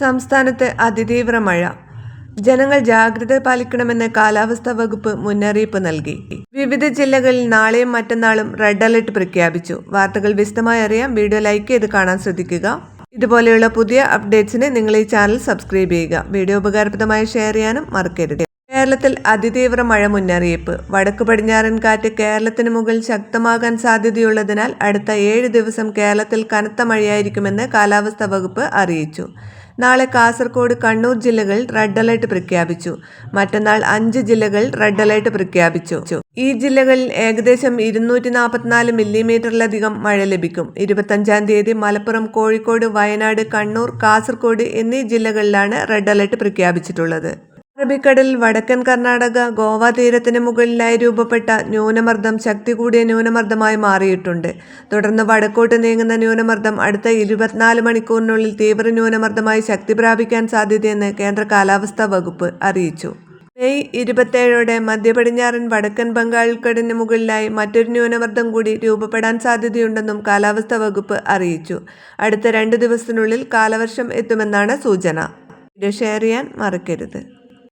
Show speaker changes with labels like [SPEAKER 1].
[SPEAKER 1] സംസ്ഥാനത്ത് അതിതീവ്ര മഴ. ജനങ്ങൾ ജാഗ്രത പാലിക്കണമെന്ന് കാലാവസ്ഥാ വകുപ്പ് മുന്നറിയിപ്പ് നൽകി. വിവിധ ജില്ലകളിൽ നാളെയും മറ്റന്നാളും റെഡ് അലർട്ട് പ്രഖ്യാപിച്ചു. വാർത്തകൾ വിശദമായി അറിയാൻ വീഡിയോ ലൈക്ക് ചെയ്ത് കാണാൻ ശ്രദ്ധിക്കുക. ഇതുപോലെയുള്ള പുതിയ അപ്ഡേറ്റ്സിന് നിങ്ങൾ ഈ ചാനൽ സബ്സ്ക്രൈബ് ചെയ്യുക. വീഡിയോ ഉപകാരപ്രദമായി ഷെയർ ചെയ്യാനും മറക്കരുത്. കേരളത്തിൽ അതിതീവ്ര മഴ മുന്നറിയിപ്പ്. വടക്ക് പടിഞ്ഞാറൻ കാറ്റ് കേരളത്തിന് മുകളിൽ ശക്തമാകാൻ സാധ്യതയുള്ളതിനാൽ അടുത്ത ഏഴ് ദിവസം കേരളത്തിൽ കനത്ത മഴയായിരിക്കുമെന്ന് കാലാവസ്ഥാ വകുപ്പ് അറിയിച്ചു. നാളെ കാസർഗോഡ് കണ്ണൂർ ജില്ലകളിൽ റെഡ് അലർട്ട് പ്രഖ്യാപിച്ചു. മറ്റന്നാൾ അഞ്ച് ജില്ലകൾ റെഡ് അലർട്ട് പ്രഖ്യാപിച്ചു. ഈ ജില്ലകളിൽ ഏകദേശം ഇരുന്നൂറ്റി നാൽപ്പത്തിനാല് മില്ലിമീറ്ററിലധികം മഴ ലഭിക്കും. ഇരുപത്തഞ്ചാം തീയതി മലപ്പുറം കോഴിക്കോട് വയനാട് കണ്ണൂർ കാസർഗോഡ് എന്നീ ജില്ലകളിലാണ് റെഡ് അലർട്ട് പ്രഖ്യാപിച്ചിട്ടുള്ളത്. അറബിക്കടലിൽ വടക്കൻ കർണാടക ഗോവ തീരത്തിന് മുകളിലായി രൂപപ്പെട്ട ന്യൂനമർദ്ദം ശക്തി കൂടിയ ന്യൂനമർദ്ദമായി മാറിയിട്ടുണ്ട്. തുടർന്ന് വടക്കോട്ട് നീങ്ങുന്ന ന്യൂനമർദ്ദം അടുത്ത ഇരുപത്തിനാല് മണിക്കൂറിനുള്ളിൽ തീവ്ര ന്യൂനമർദ്ദമായി ശക്തി പ്രാപിക്കാൻ സാധ്യതയെന്ന് കേന്ദ്ര കാലാവസ്ഥാ വകുപ്പ് അറിയിച്ചു. മെയ് ഇരുപത്തേഴോടെ മധ്യപടിഞ്ഞാറൻ വടക്കൻ ബംഗാൾക്കടിന് മുകളിലായി മറ്റൊരു ന്യൂനമർദ്ദം കൂടി രൂപപ്പെടാൻ സാധ്യതയുണ്ടെന്നും കാലാവസ്ഥാ വകുപ്പ് അറിയിച്ചു. അടുത്ത രണ്ട് ദിവസത്തിനുള്ളിൽ കാലവർഷം എത്തുമെന്നാണ് സൂചന. വീഡിയോ ഷെയർ ചെയ്യാൻ മറക്കരുത്.